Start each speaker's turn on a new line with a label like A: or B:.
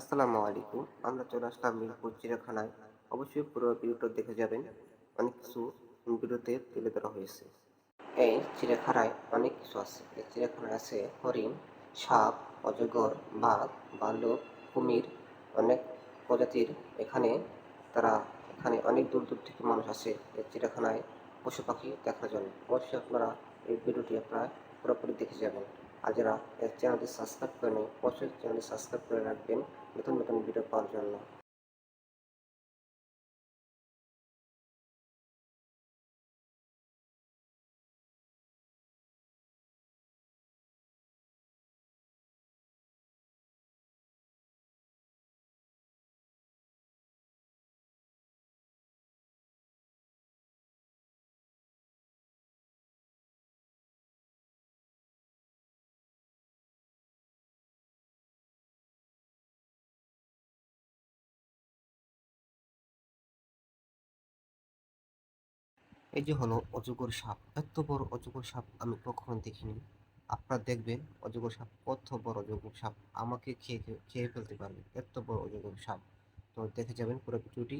A: আসসালামু আলাইকুম। আমরা চলে আসলাম মিরপুর চিড়িয়াখানায়। অবশ্যই পুরো ভিডিওটা দেখে যাবেন। অনেক কিছু ভিডিওতে তুলে ধরা হয়েছে। এই চিড়িয়াখানায় অনেক কিছু আছে। এই চিড়িয়াখানায় আছে হরিণ, সাপ, অজগর, বাঘ ভাল্লুক কুমির, অনেক প্রজাতির এখানে তারা এখানে অনেক দূর দূর থেকে মানুষ আসে এই চিড়িয়াখানায়। পশু পাখি দেখার জন্য। অবশ্যই আপনারা এই ভিডিওটি আপনারা পুরোপুরি দেখে যাবেন। আর যারা চ্যানেলটি সাবস্ক্রাইব করেনি অবশ্যই চ্যানেলটি সাবস্ক্রাইব করে রাখবেন। নতুন নতুন ভিডিও পাওয়ার জন্য। এই যে হলো অজগর সাপ এত বড় অজগর সাপ আমি কখনো দেখিনি। আপনারা দেখবেন অজগর সাপ, কত বড় অজগর সাপ আমাকে খেয়ে খেয়ে- ফেলতে পারবে এত বড় অজগর সাপ। তো দেখে যাবেন পুরো ভিডিওটি।